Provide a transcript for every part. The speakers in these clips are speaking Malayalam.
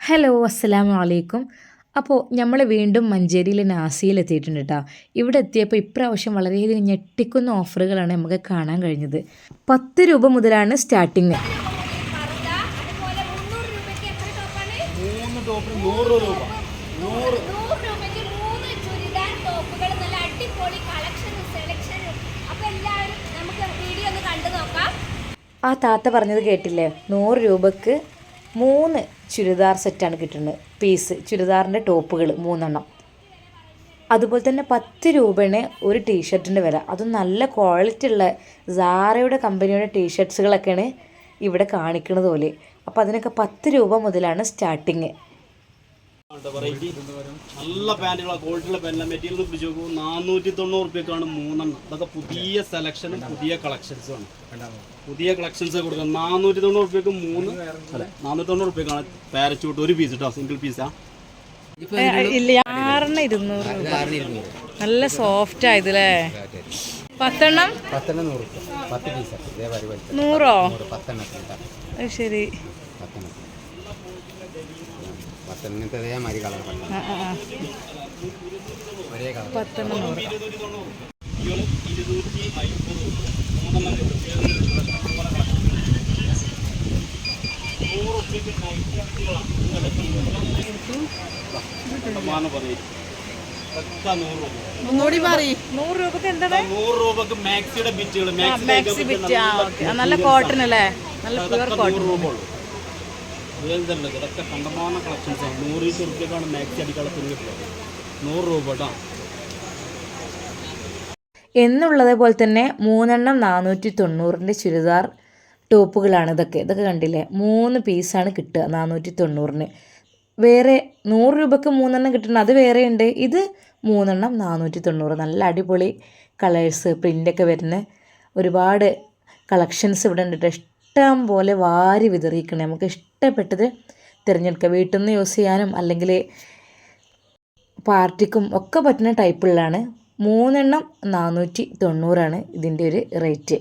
ഹലോ അസ്സലാമു അലൈക്കും അപ്പോൾ നമ്മൾ വീണ്ടും മഞ്ചേരിയിലെ നാസിയിൽ എത്തിയിട്ടുണ്ട് കേട്ടോ ഇവിടെ എത്തിയപ്പോൾ ഇപ്രാവശ്യം വളരെയധികം ഞെട്ടിക്കുന്ന ഓഫറുകളാണ് നമുക്ക് കാണാൻ കഴിഞ്ഞത്. പത്ത് രൂപ മുതലാണ് സ്റ്റാർട്ടിങ്. പർദ്ദ, അതുപോലെ മുന്നൂറ് രൂപയ്ക്ക് എത്ര ടോപ്പാണ്? മൂന്ന് ടോപ്പിന് നൂറ് രൂപ. നൂറ്. നൂറ് രൂപയ്ക്ക് മൂന്ന് ചുരിദാർ ടോപ്പുകൾ നല്ല അടിപൊളി കളക്ഷനും സെലക്ഷനും അപ്പൊ എല്ലാവരും നമുക്ക് വീഡിയോ ഒന്ന് കണ്ടു നോക്കാം ആ താത്ത പറഞ്ഞത് കേട്ടില്ലേ? നൂറ് രൂപക്ക് മൂന്ന് ചുരിദാർ സെറ്റാണ് കിട്ടുന്നത്. പീസ് ചുരിദാറിന്റെ ടോപ്പുകൾ മൂന്നെണ്ണം. അതുപോലെ തന്നെ പത്ത് രൂപയാണ് ഒരു ടീഷർട്ടിന്റെ വില. അതും നല്ല ക്വാളിറ്റി ഉള്ള സാറയുടെ കമ്പനിയുടെ ടീഷർട്ട്സുകളൊക്കെയാണ് ഇവിടെ കാണിക്കുന്നത് പോലെ. അപ്പോൾ അതിനൊക്കെ പത്ത് രൂപ മുതലാണ് സ്റ്റാർട്ടിങ് നല്ല പാന്റുകളാണ് ക്വാളിറ്റിയുള്ള പാന്റ് മെറ്റീരിയൽ പിടിച്ച് നോക്കുമ്പോൾ നാനൂറ്റി തൊണ്ണൂറ് റുപ്യക്കാണ് മൂന്നെണ്ണം. അതൊക്കെ പുതിയ സെലക്ഷനും പുതിയ കളക്ഷൻസും ആണ്. പുതിയ കളക്ഷൻസ് കൊടുക്കുന്നത്. നാനൂറ്റി തൊണ്ണൂറ് റുപ്യക്ക് മൂന്ന് അല്ല നാനൂറ്റി തൊണ്ണൂറ് റുപ്യക്കാണ് പാരച്ചൂട്ട് ഒരു പീസ് കേട്ടോ സിംഗിൾ പീസാ ഇരുന്നൂറ് നല്ല സോഫ്റ്റ് ആയതല്ലേ പത്തെണ്ണം? പത്തെണ്ണം നൂറ് പത്ത് പീസ് പത്തെണ്ണത്തിന് ശരി. പത്തെണ്ണം നൂറ് ഇരുന്നൂറ്റി അമ്പത് മൂന്നെണ്ണം കിട്ടും നൂറ് റുപ്യക്ക് പറയും ഒക്കെ നൂറ് രൂപ ഒന്നുകൂടി പറയും നൂറ് രൂപക്ക് എന്താണ്? നൂറ് രൂപക്ക് മാക്സിയുടെ ബിറ്റുകൾ. മാക്സി ബിറ്റ് ആ ഓക്കെ. നല്ല കോട്ടൺ അല്ലേ? നല്ല പ്യുവർ കോട്ടൺ ഇതൊക്കെ കണ്ടമാന കളക്ഷൻസ് ആണ്. നൂറ് ഇരുപത് റുപ്യക്കാണ് മാക്സി അടിക്കാനുള്ള തുണി കിട്ടുന്നത്. നൂറ് രൂപ കേട്ടോ. എന്നുള്ളത് പോലെ തന്നെ മൂന്നെണ്ണം നാനൂറ്റി തൊണ്ണൂറിന്റെ ചുരിദാർ ടോപ്പുകളാണ് ഇതൊക്കെ. ഇതൊക്കെ കണ്ടില്ലേ? മൂന്ന് പീസാണ് കിട്ടുക നാനൂറ്റി തൊണ്ണൂറിന് വേറെ നൂറ് രൂപയ്ക്ക് മൂന്നെണ്ണം കിട്ടണം അത് വേറെ ഉണ്ട്. ഇത് മൂന്നെണ്ണം നാനൂറ്റി തൊണ്ണൂറ് നല്ല അടിപൊളി കളേഴ്സ് പ്രിന്റൊക്കെ വരുന്ന ഒരുപാട് കളക്ഷൻസ് ഇവിടെ ഉണ്ട് ഇഷ്ടം പോലെ വാരി വിതറിയിക്കണേ നമുക്ക് ഇഷ്ടപ്പെട്ടത് തിരഞ്ഞെടുക്കുക വീട്ടിൽ നിന്ന് യൂസ് ചെയ്യാനും അല്ലെങ്കിൽ പാർട്ടിക്കും ഒക്കെ പറ്റുന്ന ടൈപ്പുള്ളതാണ്. മൂന്നെണ്ണം നാനൂറ്റി തൊണ്ണൂറാണ് ഇതിന്റെ ഒരു റേറ്റ്.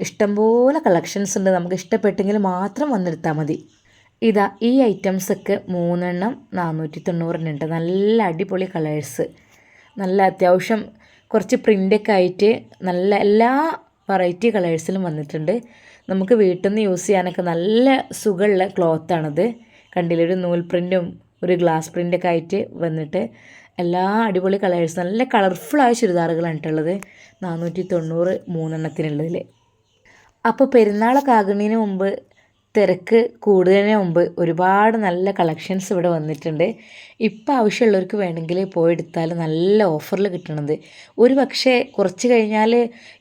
ഇഷ്ടംപോലെ കളക്ഷൻസ് ഉണ്ട്. നമുക്ക് ഇഷ്ടപ്പെട്ടെങ്കിൽ മാത്രം വന്നെടുത്താൽ മതി. ഇതാ ഈ ഐറ്റംസൊക്കെ മൂന്നെണ്ണം നാനൂറ്റി തൊണ്ണൂറിനുണ്ട് നല്ല അടിപൊളി കളേഴ്സ് നല്ല അത്യാവശ്യം കുറച്ച് പ്രിന്റൊക്കെ ആയിട്ട് നല്ല എല്ലാ വെറൈറ്റി കളേഴ്സിലും വന്നിട്ടുണ്ട്. നമുക്ക് വീട്ടിൽ നിന്ന് യൂസ് ചെയ്യാനൊക്കെ നല്ല സുഖമുള്ള ക്ലോത്താണിത് കണ്ടില്ലേ? ഒരു നൂൽ പ്രിന്റും ഒരു ഗ്ലാസ് പ്രിന്റൊക്കെ ആയിട്ട് വന്നിട്ട് എല്ലാ അടിപൊളി കളേഴ്സ് നല്ല കളർഫുള്ളായ ചുരിദാറുകളാണ് ഉള്ളത്. നാനൂറ്റി തൊണ്ണൂറ് മൂന്നെണ്ണത്തിനുള്ളതിൽ അപ്പോൾ പെരുന്നാളൊക്കെ ആകുന്നതിന് മുമ്പ് തിരക്ക് കൂടുന്നതിന് മുമ്പ് ഒരുപാട് നല്ല കളക്ഷൻസ് ഇവിടെ വന്നിട്ടുണ്ട്. ഇപ്പം ആവശ്യമുള്ളവർക്ക് വേണമെങ്കിൽ പോയി എടുത്താൽ നല്ല ഓഫറിൽ കിട്ടണത്. ഒരു പക്ഷേ കുറച്ച് കഴിഞ്ഞാൽ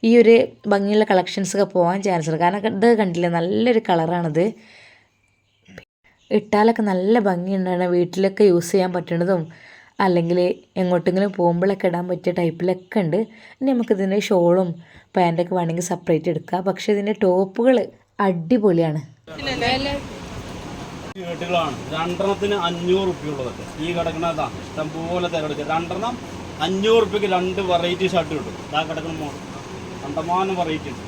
ഈ ഒരു ഭംഗിയുള്ള കളക്ഷൻസൊക്കെ പോകാൻ ചാൻസ് ഉണ്ട്. കാരണം ഇത് കണ്ടില്ലേ? നല്ലൊരു കളറാണിത് ഇട്ടാലൊക്കെ നല്ല ഭംഗിയുണ്ടാണ്. വീട്ടിലൊക്കെ യൂസ് ചെയ്യാൻ പറ്റുന്നതും അല്ലെങ്കിൽ എങ്ങോട്ടെങ്കിലും പോകുമ്പോഴൊക്കെ ഇടാൻ പറ്റിയ ടൈപ്പിലൊക്കെ ഉണ്ട് ഇനി നമുക്കിതിന്റെ ഷോളും പാന്റൊക്കെ വേണമെങ്കിൽ സെപ്പറേറ്റ് എടുക്കാം. പക്ഷേ ഇതിന്റെ ടോപ്പുകൾ അടിപൊളിയാണ്. ഷർട്ടുകളാണ് രണ്ടെണ്ണത്തിന് അഞ്ഞൂറ് റുപ്യ ഉള്ളതൊക്കെ. ഈ കിടക്കണതാ ഇഷ്ടംപോലെ തിരഞ്ഞെടുക്കുക രണ്ടെണ്ണം അഞ്ഞൂറ് റുപ്യക്ക് രണ്ട് വെറൈറ്റി ഷർട്ട് കിട്ടും ഇതാ കിടക്കുന്ന മോഡൽ. കണ്ടമാനം വെറൈറ്റി ഉണ്ട്.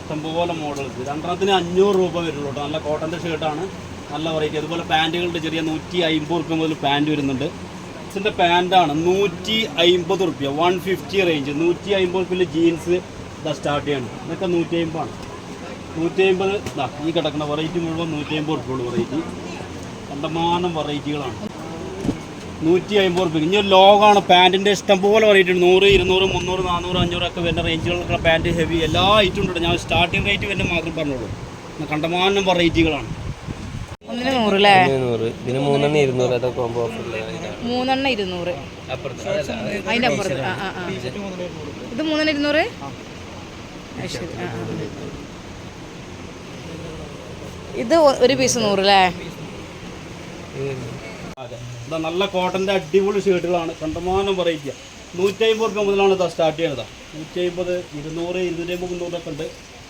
ഇഷ്ടംപോലെ മോഡൽസ് രണ്ടെണ്ണത്തിന് അഞ്ഞൂറ് രൂപ വരുള്ളൂ കേട്ടോ. നല്ല കോട്ടന്റെ ഷർട്ടാണ് നല്ല വെറൈറ്റി അതുപോലെ പാന്റുകളുടെ ചെറിയ നൂറ്റി അമ്പത് റുപ്യ മുതൽ പാന്റ് വരുന്നുണ്ട്. ഇതിന്റെ പാന്റാണ് നൂറ്റി അമ്പത് റുപ്യ. വൺ ഫിഫ്റ്റി റേഞ്ച് നൂറ്റി അമ്പത് റുപ്യയിൽ ജീൻസ് ഇതാ സ്റ്റാർട്ട് ചെയ്യണം. ഇതൊക്കെ നൂറ്റി അമ്പതാണ് നൂറ്റി അമ്പത് ഇതാ ഈ കിടക്കുന്ന വെറൈറ്റി മുഴുവൻ നൂറ്റി അമ്പത് റുപ്യ ഉള്ളൂ വെറൈറ്റി കണ്ടമാനം വെറൈറ്റികളാണ് നൂറ്റി അമ്പത് റുപ്യ. ഇനി ഒരു ലോഗാണ്. പാന്റിന്റെ ഇഷ്ടം പോലെ വെറൈറ്റി ഉണ്ട്. നൂറ് ഇരുന്നൂറ് മുന്നൂറ് നാനൂറ് അഞ്ഞൂറൊക്കെ വരുന്ന റേഞ്ചുകളുള്ള പാന്റ് ഹെവി എല്ലാ ഐറ്റം ഉണ്ട് ഞാൻ സ്റ്റാർട്ടിങ് റേറ്റ് വരുന്ന മാത്രം പറഞ്ഞോളൂ. കണ്ടമാനം വെറൈറ്റികളാണ് ഒന്നിന് നൂറ് അല്ലേ? നൂറ്. ഇതിന് മൂന്നെണ്ണം ഇരുന്നൂറ് അതൊക്കെ ഓഫർ ഓഫറിലാണ് മൂന്നെണ്ണം ഇരുന്നൂറ്. അതിന്റെ അപ്പുറത്ത്. ആ ആ ആ. ഇത് മൂന്നെണ്ണം ഇരുന്നൂറ്? ശരി. ആ ആ. ഇത് ഒരു പീസ് നൂറ് അല്ലേ? അതെ. ഇതാ നല്ല കോട്ടന്റെ അടിപൊളി ഷർട്ടുകളാണ്. കണ്ടമാനം വെറൈറ്റി നൂറ്റി അമ്പത് റുപ്യ മുതലാണ് ഇത് സ്റ്റാർട്ട് ചെയ്യണത്. നൂറ്റി അമ്പത് ഇരുന്നൂറ് ഇരുന്നൂറ്റി അമ്പത് മുന്നൂറൊക്കെ ഉണ്ട്.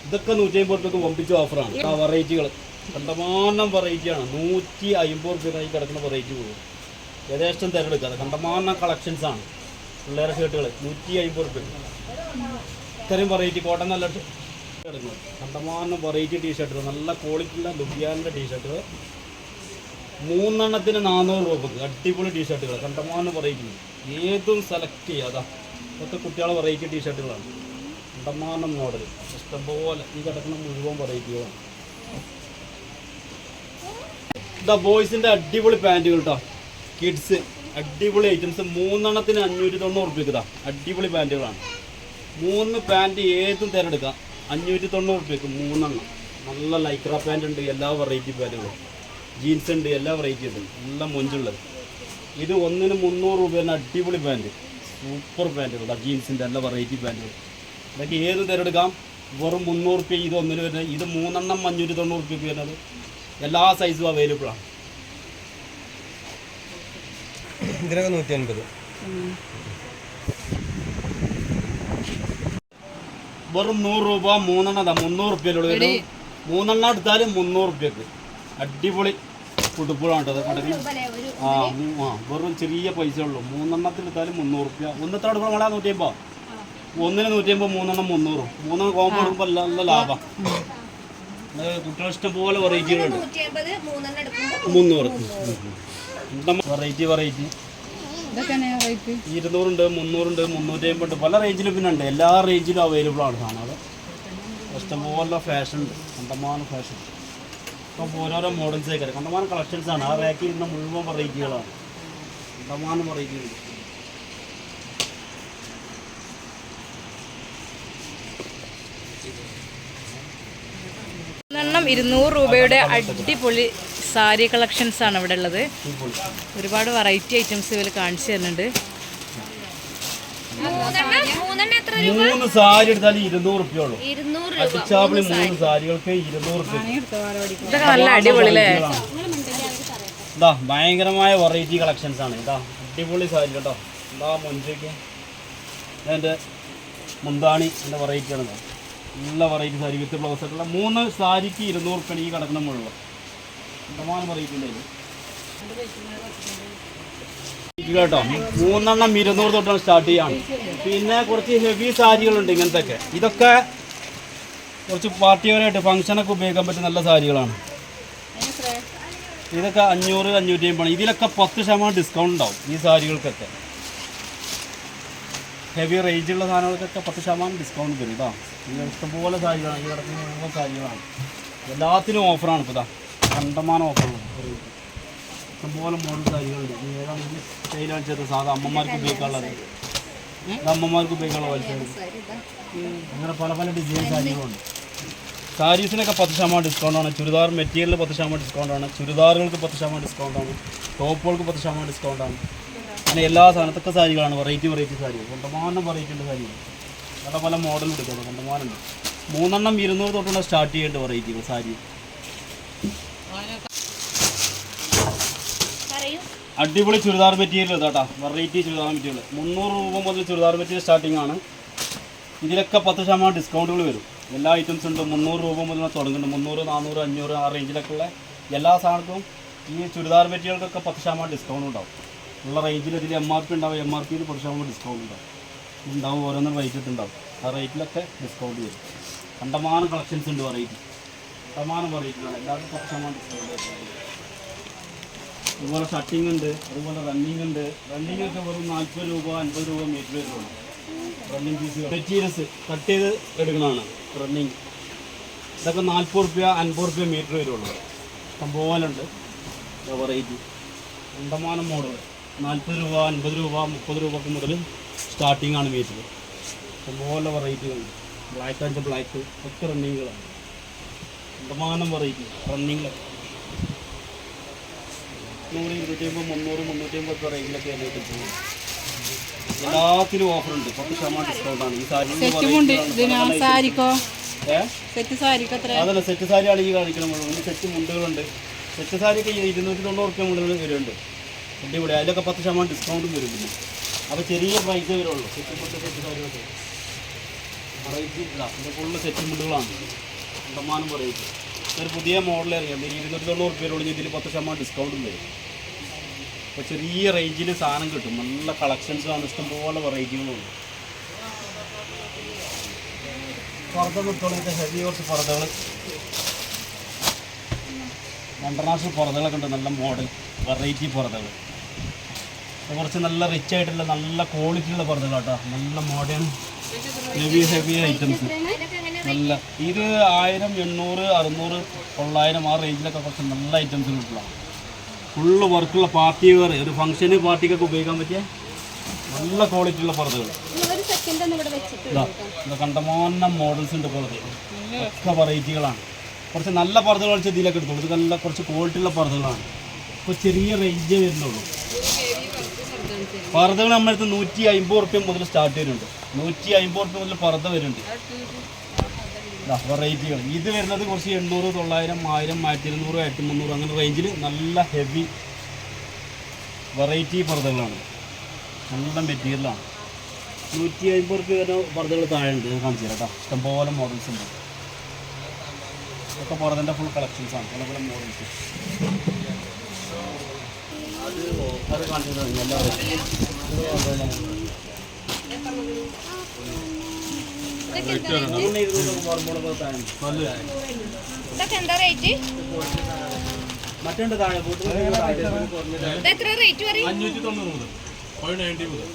ഇതൊക്കെ നൂറ്റി അമ്പത് റുപ്യക്ക് വമ്പിച്ച ഓഫറാണ് ആ വെറൈറ്റികൾ കണ്ടമാനം വെറൈറ്റിയാണ് നൂറ്റി അമ്പത് രൂപയായി കിടക്കുന്ന വെറൈറ്റി പോകും യഥേഷ്ടം തിരഞ്ഞെടുക്കുക. കണ്ടമാന കളക്ഷൻസ് ആണ്. പിള്ളേരെ ഷർട്ടുകൾ നൂറ്റി അമ്പത് റുപ്യ ഇത്രയും വെറൈറ്റി കോട്ടൺ നല്ല കിടക്കുന്നത് കണ്ടമാന വെറൈറ്റി ടീഷർട്ടുകൾ നല്ല ക്വാളിറ്റിയുള്ള ലുബിയാനിന്റെ ടീഷർട്ടുകൾ മൂന്നെണ്ണത്തിന് നാനൂറ് രൂപക്ക് അടിപൊളി ടീഷർട്ടുകൾ കണ്ടമാന വെറൈറ്റി ഏതും സെലക്ട് അതാ. ഇതൊക്കെ കുട്ടികളെ വെറൈറ്റി ടീഷർട്ടുകളാണ് കണ്ടമാനം മോഡൽ ഇഷ്ടംപോലെ ഈ കിടക്കുന്ന മുഴുവൻ വെറൈറ്റികളാണ് ഇതാ ബോയ്സിന്റെ അടിപൊളി പാന്റുകൾ കേട്ടോ കിഡ്സ് അടിപൊളി ഐറ്റംസ് മൂന്നെണ്ണത്തിന് അഞ്ഞൂറ്റി തൊണ്ണൂറ് റുപ്യക്ക് അടിപൊളി പാന്റുകളാണ്. മൂന്ന് പാന്റ് ഏതും തിരഞ്ഞെടുക്കാം അഞ്ഞൂറ്റി തൊണ്ണൂറ് റുപ്യക്ക് മൂന്നെണ്ണം. നല്ല ലൈക്ര പാന്റ് ഉണ്ട് എല്ലാ വെറൈറ്റി പാന്റുകളും ജീൻസ് ഉണ്ട് എല്ലാ വെറൈറ്റി ഉണ്ട്. നല്ല മൊഞ്ചുള്ളത്. ഇത് ഒന്നിന് മുന്നൂറ് രൂപേന്റെ അടിപൊളി പാന്റ് സൂപ്പർ പാന്റുകൾ ജീൻസിന്റെ എല്ലാ വെറൈറ്റി പാന്റുകൾ ഇതൊക്കെ ഏത് തിരഞ്ഞെടുക്കാം വെറും മുന്നൂറ് റുപ്യ ഇത് ഒന്നിന് വരുന്നത്. ഇത് മൂന്നെണ്ണം അഞ്ഞൂറ്റി തൊണ്ണൂറ് റുപ്യക്ക് വരുന്നത്. എല്ലാ സൈസും അവൈലബിൾ ആണ്. ഇതിനൊക്കെ നൂറ്റി അൻപത് വെറും നൂറ് രൂപ മൂന്നെണ്ണതാ. മുന്നൂറ് റുപ്യയിലുള്ള മൂന്നെണ്ണ മൂന്നെണ്ണം എടുത്താൽ മുന്നൂറ് റുപ്യക്ക്. അടിപൊളി കുടുപ്പുകളാണ് കേട്ടോ ആ ആ വെറും ചെറിയ പൈസ ഉള്ളൂ. മൂന്നെണ്ണത്തിൽ എടുത്താലും മുന്നൂറ് റുപ്യ. ഒന്നത്തെ എടുക്കുമ്പോൾ നമ്മളാ നൂറ്റി അമ്പത് ഒന്നിന് നൂറ്റി അമ്പത് മൂന്നെണ്ണം മുന്നൂറ്. മൂന്നെണ്ണം കോമ്പോ എടുക്കുമ്പോൾ നല്ല ലാഭം. കുട്ടികൾ ഇഷ്ടം പോലെ വെറൈറ്റികളുണ്ട് മുന്നൂറ്. വെറൈറ്റി വെറൈറ്റി ഇരുന്നൂറുണ്ട് മുന്നൂറുണ്ട് മുന്നൂറ്റി അമ്പത് പല റേഞ്ചിലും പിന്നെ ഉണ്ട്. എല്ലാ റേഞ്ചിലും അവൈലബിൾ ആണ് സാധനം ഇഷ്ടംപോലെ ഫാഷൻ ഉണ്ട്. കണ്ടമാനം ഫാഷൻ ഇപ്പം ഓരോരോ മോഡൽസ് ആയി കണ്ടമാനം കളക്ഷൻസ് ആണ്. ആ റാക്കിൽ ഇരുന്ന മുഴുവൻ വെറൈറ്റികളാണ് കണ്ടമാനം വെറൈറ്റികളുണ്ട് ഉണ്ട് ഇരുന്നൂറ് രൂപയുടെ അടിപൊളി സാരി കളക്ഷൻസ് ആണ് ഇവിടെ ഉള്ളത്. ഒരുപാട് വെറൈറ്റി ഐറ്റംസ് ഇവർ കാണിച്ചു തരുന്നുണ്ട്. മൂന്ന് സാരി എടുത്താൽ ഇരുന്നൂറ് രൂപ ഉള്ളൂ. അടിച്ചാപ്പിളി മൂന്ന് സാരികൾക്ക് ഇരുന്നൂറ് ഇതൊക്കെ നല്ല അടിപൊളി അല്ലേ? ഇതാ ഭയങ്കരമായ വെറൈറ്റി കളക്ഷൻസ് ആണ്. ഇതാ അടിപൊളി സാരി കേട്ടോ. ഇതാ മുൻപേക്ക് എന്റെ മുന്താണി എന്റെ വെറൈറ്റി ആണ്. നല്ല വെറൈറ്റി സാരി വിത്ത് ബ്ലൗസ് ആയിട്ടുള്ള മൂന്ന് സാരിക്ക് ഇരുന്നൂറ് രൂപ ഈ കിടക്കുന്ന മുഴുവൻ. ശതമാനം ഇത്? കേട്ടോ. മൂന്നെണ്ണം ഇരുന്നൂറ് തൊട്ടാണ് സ്റ്റാർട്ട് ചെയ്യാണ് പിന്നെ കുറച്ച് ഹെവി സാരികളുണ്ട് ഇങ്ങനത്തെ ഇതൊക്കെ കുറച്ച് പാർട്ടിപരമായിട്ട് ഫംഗ്ഷനൊക്കെ ഉപയോഗിക്കാൻ പറ്റിയ നല്ല സാരികളാണ്. ഇതൊക്കെ അഞ്ഞൂറ് അഞ്ഞൂറ്റി അമ്പത് ഇതിലൊക്കെ പത്ത് ശതമാനം ഡിസ്കൗണ്ട് ഉണ്ടാവും ഈ സാരികൾക്കൊക്കെ. ഹെവി റേഞ്ചുള്ള സാധനങ്ങൾക്കൊക്കെ പത്ത് ശതമാനം ഡിസ്കൗണ്ട് തരും ഇതാ. ഇഷ്ടംപോലെ സാരികളാണ്. ഈ കിടക്കുന്ന സാരികളാണ്. എല്ലാത്തിനും ഓഫറാണ് ഇപ്പോൾ ഇതാ. കണ്ടമാനം ഓഫറാണ് ഇഷ്ടംപോലെ മോഡൽ സാരികളുണ്ട്. ഏതാണെങ്കിൽ സ്റ്റൈലാണ് ചേർത്ത് സാധാ അമ്മമാർക്ക് ഉപയോഗിക്കാനുള്ളത്. ഇത് അമ്മമാർക്ക് ഉപയോഗിക്കാനുള്ള വലിയ അങ്ങനെ പല പല ഡിസൈൻ സാരികളുണ്ട്. സാരീസിനൊക്കെ പത്ത് ശതമാനം ഡിസ്കൗണ്ടാണ് ചുരിദാർ മെറ്റീരിയൽ പത്ത് ശതമാനം ഡിസ്കൗണ്ടാണ് ചുരിദാറുകൾക്ക് പത്ത് ശതമാനം ഡിസ്കൗണ്ടാണ് ടോപ്പുകൾക്ക് പത്ത് ശതമാനം ഡിസ്കൗണ്ടാണ് അങ്ങനെ എല്ലാ സാധനത്തൊക്കെ സാരികളാണ്. വെറൈറ്റി വെറൈറ്റി സാരി കണ്ടമാനം വെറൈറ്റി ഉണ്ട് സാരികൾ. പല പല മോഡൽ എടുക്കുന്നത് കണ്ടമാനുണ്ട് മൂന്നെണ്ണം ഇരുന്നൂറ് തൊട്ടുള്ള സ്റ്റാർട്ട് ചെയ്യേണ്ട വെറൈറ്റികൾ സാരി അടിപൊളി ചുരിദാർ മെറ്റീരിയൽ ഇതാട്ടാ വെറൈറ്റി ചുരിദാർ മെറ്റീരിയൽ. മുന്നൂറ് രൂപ മുതൽ ചുരിദാർ മെറ്റീരിയൽ സ്റ്റാർട്ടിംഗ് ആണ്. ഇതിലൊക്കെ പത്ത് ശതമാനം ഡിസ്കൗണ്ടുകൾ വരും. എല്ലാ ഐറ്റംസ് ഉണ്ട്. മുന്നൂറ് രൂപ മുതൽ തുടങ്ങുന്നുണ്ട്. മുന്നൂറ് നാനൂറ് അഞ്ഞൂറ് ആ റേഞ്ചിലൊക്കെ ഉള്ള എല്ലാ സാധനത്തും ഈ ചുരിദാർ മെറ്റീരിയൽക്കൊക്കെ പത്ത് ശതമാനം ഡിസ്കൗണ്ട് ഉണ്ടാവും. ഉള്ള റേഞ്ചിൽ ഇതിൽ എം ആർ പി ഉണ്ടാവും. എം ആർ പിയിൽ പത്ത് ശതമാനം ഡിസ്കൗണ്ട് ഉണ്ടാവും. ഉണ്ടാവും ഓരോന്നും റേറ്റ് ഇട്ടുണ്ടാവും ആ റേറ്റിലൊക്കെ ഡിസ്കൗണ്ട് വരും. കണ്ടമാനം കളക്ഷൻസ് ഉണ്ട് വെറൈറ്റി കണ്ടമാനം വെറൈറ്റികളാണ് എല്ലാവർക്കും പത്ത് ശതമാനം ഡിസ്കൗണ്ട് അതുപോലെ ഷട്ടിങ് ഉണ്ട് അതുപോലെ റണ്ണിങ് ഉണ്ട്. റണ്ണിങ് ഒക്കെ വെറും നാൽപ്പത് രൂപ അൻപത് രൂപ മീറ്റർ വരുള്ളൂ. റണ്ണിങ് ഫീസ് മെറ്റീരിയൽസ് കട്ട് ചെയ്ത് എടുക്കുന്നതാണ് റണ്ണിങ് ഇതൊക്കെ നാൽപ്പത് റുപ്യ അൻപത് റുപ്യ മീറ്റർ വരുള്ളൂ. സംഭവം ഉണ്ട് വെറൈറ്റി കണ്ടമാനം മോഡൽ നാൽപ്പത് രൂപ അൻപത് രൂപ മുപ്പത് രൂപക്ക് മുതൽ സ്റ്റാർട്ടിംഗ് ആണ് മീറ്റർ സംഭവം വെറൈറ്റികളുണ്ട് ബ്ലാക്ക് ആൻഡ് ബ്ലാക്ക് ഒക്കെ റണ്ണിങ്ങുകളാണ് കണ്ടമാനം വെറൈറ്റി റണ്ണിങ്ങിലൊക്കെ നൂറ് ഇരുന്നൂറ്റി അമ്പത് മുന്നൂറ് മുന്നൂറ്റി അമ്പത് റേഞ്ചിലൊക്കെ ആയിട്ട് പോകും. എല്ലാത്തിനും ഓഫർ ഉണ്ട്. പത്ത് ശതമാനം ഡിസ്കൗണ്ട് ആണ്. ഈ സാരി സെറ്റ് അതല്ല സെറ്റ് സാരി ഈ കാണിക്കണം സെറ്റ് മുണ്ടുകളുണ്ട്. സെറ്റ് സാരിയൊക്കെ ഇരുന്നൂറ്റി തൊണ്ണൂറ് റുപ്യ മുതൽ വരുന്നുണ്ട്. അടിപൊളി. അതിലൊക്കെ പത്ത് ശതമാനം ഡിസ്കൗണ്ടും വരും പിന്നെ അപ്പോൾ ചെറിയ പ്രൈസേ വരുള്ളൂ സെറ്റ് മുണ്ട് സെറ്റ് സാരികളൊക്കെ വെറൈറ്റി ഇല്ല. ഇത് ഫുള്ള് സെറ്റ് മുണ്ടുകളാണ്. ശതമാനം വെറൈറ്റി ഒരു പുതിയ മോഡൽ ഇറങ്ങിയത് ഇരുന്നൂറ്റി തൊണ്ണൂറ് റുപ്യയിലുള്ള ഇതിൽ പത്ത് ശതമാനം ഡിസ്കൗണ്ടും വരും അപ്പോൾ ചെറിയ റേഞ്ചിൽ സാധനം കിട്ടും. നല്ല കളക്ഷൻസ് ആണ്. ഇഷ്ടംപോലെ വെറൈറ്റികളുണ്ട് കിട്ടുള്ള ഹെവി കുറച്ച് പുറത്തുകൾ ഇന്റർനാഷണൽ പുറത്തുകളൊക്കെ ഉണ്ട്. നല്ല മോഡൽ വെറൈറ്റി പുറത്തുകൾ കുറച്ച് നല്ല റിച്ച് ആയിട്ടുള്ള നല്ല ക്വാളിറ്റിയുള്ള പുറത്തുകൾ കേട്ടോ നല്ല മോഡേൺ ഹെവി ഹെവി ഐറ്റംസ് നല്ല ഇത് ആയിരം എണ്ണൂറ് അറുന്നൂറ് തൊള്ളായിരം ആ റേഞ്ചിലൊക്കെ കുറച്ച് നല്ല ഐറ്റംസ് കിട്ടുന്നതാണ് ഫുള്ള് വർക്കുള്ള പാർട്ടി വെയർ ഒരു ഫംഗ്ഷന് പാർട്ടിക്കൊക്കെ ഉപയോഗിക്കാൻ പറ്റിയ നല്ല ക്വാളിറ്റി ഉള്ള പുറതകൾ കണ്ടമാന സെക്കൻഡ് ഒന്ന് ഇവിടെ വെച്ചിട്ട് ഇതാ കണ്ടമാനം മോഡൽസ് ഉണ്ട് പുറത്ത് ഒക്കെ വെറൈറ്റികളാണ് കുറച്ച് നല്ല പുറത്തുകൾ കുറച്ച് ഇതിലൊക്കെ എടുത്തോളൂ. ഇത് നല്ല കുറച്ച് ക്വാളിറ്റി ഉള്ള പർദ്ദകളാണ് ഇപ്പോൾ ചെറിയ റേഞ്ചേ വരുന്നുള്ളൂ. പർദ്ദകൾ നമ്മളടുത്ത് നൂറ്റി അമ്പത് റുപ്യ മുതൽ സ്റ്റാർട്ട് വരുന്നുണ്ട്. നൂറ്റി അമ്പത് റുപ്യ മുതൽ പർദ്ദ വരുന്നുണ്ട്. വെറൈറ്റികൾ ഇത് വരുന്നത് കുറച്ച് എണ്ണൂറ് തൊള്ളായിരം ആയിരം ആയിരത്തി ഇരുന്നൂറ് ആയിരത്തി മുന്നൂറ് അങ്ങനെ റേഞ്ചിൽ നല്ല ഹെവി വെറൈറ്റി പർദ്ദകളാണ്. നല്ല മെറ്റീരിയലാണ് നൂറ്റി അമ്പത് റുപ്യ വരെ പർദ്ദകൾ താഴെ ഉണ്ട് കാണിച്ചു തരാം കേട്ടോ ഇഷ്ടംപോലെ മോഡൽസ് ഉണ്ട്. ഇതൊക്കെ പുറത്തിന്റെ ഫുൾ കളക്ഷൻസ് ആണ്. പല പല മോഡൽസ് കാണിച്ചു തരുന്നു എല്ലാവരും ഒന്ന് ഇരുന്നൂറ് പുറമ്പോളൊക്കെ താഴെ ഉണ്ട്. ഇതൊക്കെ എന്താ റേറ്റ് മറ്റുണ്ട് താഴെ എത്ര റേറ്റ് പറയും? അഞ്ഞൂറ്റി തൊണ്ണൂറ്. മുതൽ ഫൈവ് നയന്റി മുതൽ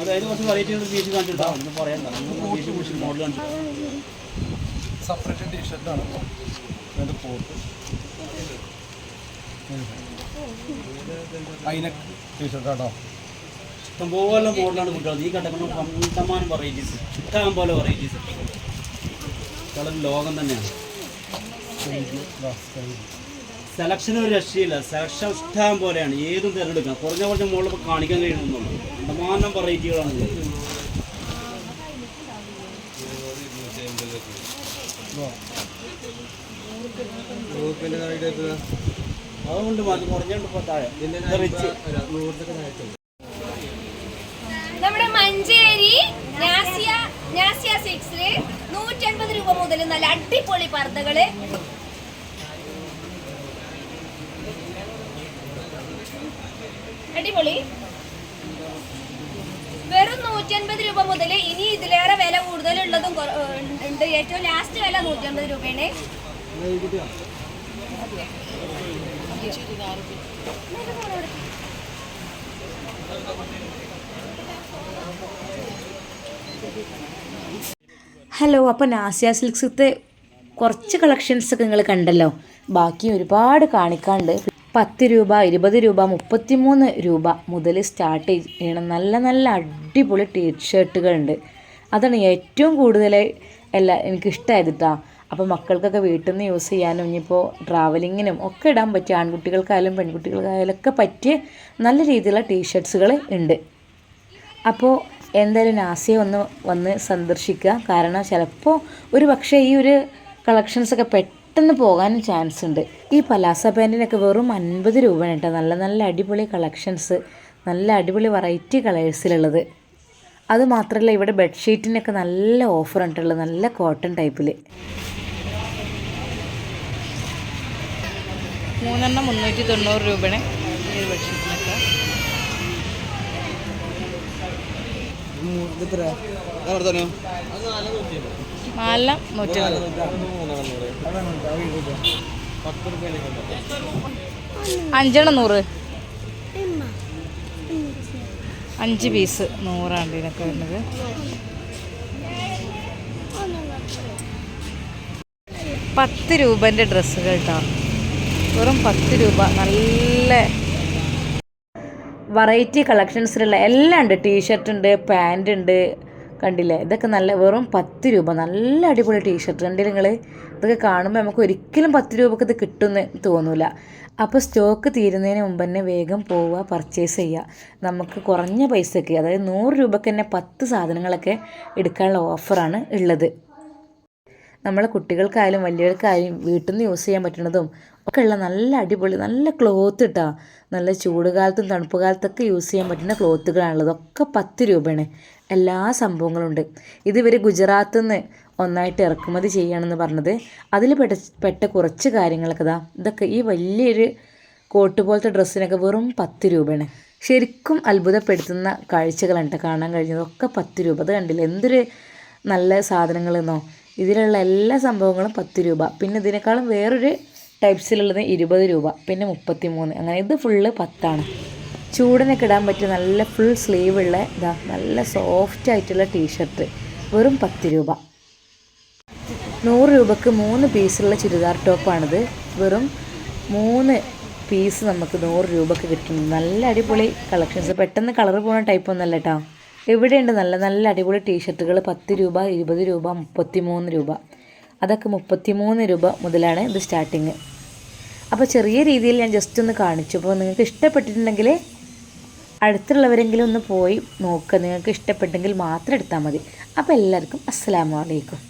അതായത് കുറച്ച് വെറൈറ്റി പീസ് കണ്ടിട്ടോ? ഒന്നും പറയണ്ട. പീസ് പീസ് മോഡൽ കണ്ടിട്ടോ? സെപ്പറേറ്റ് ടീഷർട്ടാണ് അതിന്റെ കോട്ട് അതിനൊക്കെ ടീഷർട്ടാട്ടോ ഇഷ്ടംപോലെ മോഡലാണ് കുട്ടികൾ ഈ കിടക്കുന്ന കണ്ടമാനം വെറൈറ്റീസ് ഇഷ്ടം പോലെ വെറൈറ്റീസ് കളർ ലോകം തന്നെയാണ്. സെലക്ഷൻ ഒരു രക്ഷയില്ല. സെലക്ഷൻ ഇഷ്ടം പോലെയാണ്. ഏതും തിരഞ്ഞെടുക്കാം. കുറഞ്ഞ കുറഞ്ഞ മോളിൽ ഇപ്പോൾ കാണിക്കാൻ കഴിയണമെന്നുള്ളൂ കണ്ടമാനം വെറൈറ്റികളാണ് ഉള്ളത്. അതുകൊണ്ട് മതി കുറഞ്ഞുണ്ട് ഇപ്പോൾ താഴെ. നമ്മുടെ മഞ്ചേരി നാസിയ നാസിയ സിക്സിൽ നൂറ്റൻപത് രൂപ മുതൽ നല്ല അടിപൊളി പർദ്ദകൾ. അടിപൊളി. വെറും നൂറ്റൻപത് രൂപ മുതൽ ഇനി ഇതിലേറെ വില കൂടുതലുള്ളതും ഉണ്ട്. ഏറ്റവും ലാസ്റ്റ് വില നൂറ്റൻപത് രൂപയാണ്. ഹലോ അപ്പോൾ നാസിയ സിൽക്സത്തെ കുറച്ച് കളക്ഷൻസൊക്കെ നിങ്ങൾ കണ്ടല്ലോ. ബാക്കി ഒരുപാട് കാണിക്കാണ്ട്. പത്ത് രൂപ ഇരുപത് രൂപ മുപ്പത്തിമൂന്ന് രൂപ മുതൽ സ്റ്റാർട്ട് ചെയ്യണം നല്ല നല്ല അടിപൊളി ടീ ഷർട്ടുകളുണ്ട് അതാണ് ഏറ്റവും കൂടുതൽ എല്ലാ എനിക്കിഷ്ടമായത് കേട്ടോ അപ്പോൾ മക്കൾക്കൊക്കെ വീട്ടിൽ നിന്ന് യൂസ് ചെയ്യാനും ഇനിയിപ്പോൾ ട്രാവലിങ്ങിനും ഒക്കെ ഇടാൻ പറ്റിയ ആൺകുട്ടികൾക്കായാലും പെൺകുട്ടികൾക്കായാലും ഒക്കെ പറ്റിയ നല്ല രീതിയിലുള്ള ടീഷർട്ട്സുകൾ ഉണ്ട് അപ്പോൾ എന്തായാലും നാസിയെ ഒന്ന് വന്ന് സന്ദർശിക്കുക കാരണം ചിലപ്പോൾ ഒരു പക്ഷേ ഈ ഒരു കളക്ഷൻസൊക്കെ പെട്ടെന്ന് പോകാനും ചാൻസ് ഉണ്ട് ഈ പലാസ പാന്റിനൊക്കെ വെറും അൻപത് രൂപയാണ് കേട്ടോ നല്ല നല്ല അടിപൊളി കളക്ഷൻസ് നല്ല അടിപൊളി വെറൈറ്റി കളേഴ്സിലുള്ളത് അതുമാത്രമല്ല ഇവിടെ ബെഡ്ഷീറ്റിനൊക്കെ നല്ല ഓഫർ ഉണ്ടുള്ളത് നല്ല കോട്ടൺ ടൈപ്പിൽ മൂന്നെണ്ണം മുന്നൂറ്റി തൊണ്ണൂറ് രൂപയാണ് ഈ ഒരു ബെഡ്ഷീറ്റിനൊക്കെ നാലെണ്ണം നൂറ്റി അഞ്ചെണ്ണം നൂറ്. അഞ്ച് പീസ് നൂറാണ് ഇതിനൊക്കെ വരുന്നത്. പത്ത് രൂപന്റെ ഡ്രസ്സുകൾ കേട്ടോ വെറും പത്ത് രൂപ. നല്ല വെറൈറ്റി കളക്ഷൻസിലുള്ള എല്ലാം ഉണ്ട്. ടീഷർട്ട് ഉണ്ട് പാന്റ് ഉണ്ട്. കണ്ടില്ലേ? ഇതൊക്കെ നല്ല വെറും പത്ത് രൂപ. നല്ല അടിപൊളി ടീഷർട്ട് കണ്ടില്ല നിങ്ങൾ ഇതൊക്കെ കാണുമ്പോൾ നമുക്ക് ഒരിക്കലും പത്ത് രൂപക്ക് ഇത് കിട്ടുമെന്ന് തോന്നില്ല അപ്പോൾ സ്റ്റോക്ക് തീരുന്നതിന് മുമ്പ് തന്നെ വേഗം പോവുക പർച്ചേസ് ചെയ്യുക. നമുക്ക് കുറഞ്ഞ പൈസയ്ക്ക് അതായത് നൂറ് രൂപയ്ക്ക് തന്നെ പത്ത് സാധനങ്ങളൊക്കെ എടുക്കാനുള്ള ഓഫറാണ് ഉള്ളത്. നമ്മളെ കുട്ടികൾക്കായാലും വലിയവർക്കായാലും വീട്ടിൽ നിന്ന് യൂസ് ചെയ്യാൻ പറ്റുന്നതും ഒക്കെ ഉള്ള നല്ല അടിപൊളി നല്ല ക്ലോത്ത് ഇട്ടാ. നല്ല ചൂട് കാലത്തും തണുപ്പ് കാലത്തൊക്കെ യൂസ് ചെയ്യാൻ പറ്റുന്ന ക്ലോത്തുകളാണുള്ളത് ഒക്കെ പത്ത് രൂപയാണ്. എല്ലാ സംഭവങ്ങളും ഉണ്ട് ഇത് ഇവർ ഗുജറാത്തിൽ നിന്ന് ഒന്നായിട്ട് ഇറക്കുമതി ചെയ്യുകയാണെന്ന് പറഞ്ഞത്. അതിൽ പെട്ട പെട്ട കുറച്ച് കാര്യങ്ങളൊക്കെ ഇതാ. ഇതൊക്കെ ഈ വലിയൊരു കോട്ട് പോലത്തെ ഡ്രസ്സിനൊക്കെ വെറും പത്ത് രൂപയാണ്. ശരിക്കും അത്ഭുതപ്പെടുത്തുന്ന കാഴ്ചകളാണ് കാണാൻ കഴിഞ്ഞത്. ഒക്കെ പത്ത് രൂപ. അത് കണ്ടില്ല? എന്തൊരു നല്ല സാധനങ്ങളെന്നോ. ഇതിലുള്ള എല്ലാ സംഭവങ്ങളും പത്ത് രൂപ. പിന്നെ ഇതിനേക്കാളും വേറൊരു ടൈപ്സിലുള്ളത് ഇരുപത് രൂപ പിന്നെ മുപ്പത്തി മൂന്ന് അങ്ങനെ ഇത് ഫുള്ള് പത്താണ്. ചൂടിനൊക്കെ ഇടാൻ പറ്റിയ നല്ല ഫുൾ സ്ലീവ് ഉള്ള ഇതാ നല്ല സോഫ്റ്റ് ആയിട്ടുള്ള ടീഷർട്ട് വെറും പത്ത് രൂപ. നൂറ് രൂപക്ക് മൂന്ന് പീസുള്ള ചുരിദാർ ടോപ്പാണിത് വെറും മൂന്ന് പീസ് നമുക്ക് നൂറ് രൂപക്ക് കിട്ടുന്നു. നല്ല അടിപൊളി കളക്ഷൻസ് പെട്ടെന്ന് കളർ പോകുന്ന ടൈപ്പ് ഒന്നല്ല കേട്ടോ ഇവിടെയുണ്ട് നല്ല നല്ല അടിപൊളി ടീഷർട്ടുകൾ പത്ത് രൂപ ഇരുപത് രൂപ മുപ്പത്തി മൂന്ന് രൂപ. അതൊക്കെ മുപ്പത്തി മൂന്ന് രൂപ മുതലാണ് ഇത് സ്റ്റാർട്ടിങ് അപ്പോൾ ചെറിയ രീതിയിൽ ഞാൻ ജസ്റ്റ് ഒന്ന് കാണിച്ചു. അപ്പോൾ നിങ്ങൾക്ക് ഇഷ്ടപ്പെട്ടിട്ടുണ്ടെങ്കിൽ അടുത്തുള്ളവരെങ്കിലും ഒന്ന് പോയി നോക്കുക നിങ്ങൾക്ക് ഇഷ്ടപ്പെട്ടെങ്കിൽ മാത്രം എടുത്താൽ മതി. അപ്പോൾ എല്ലാവർക്കും അസ്സാം അലൈക്കും.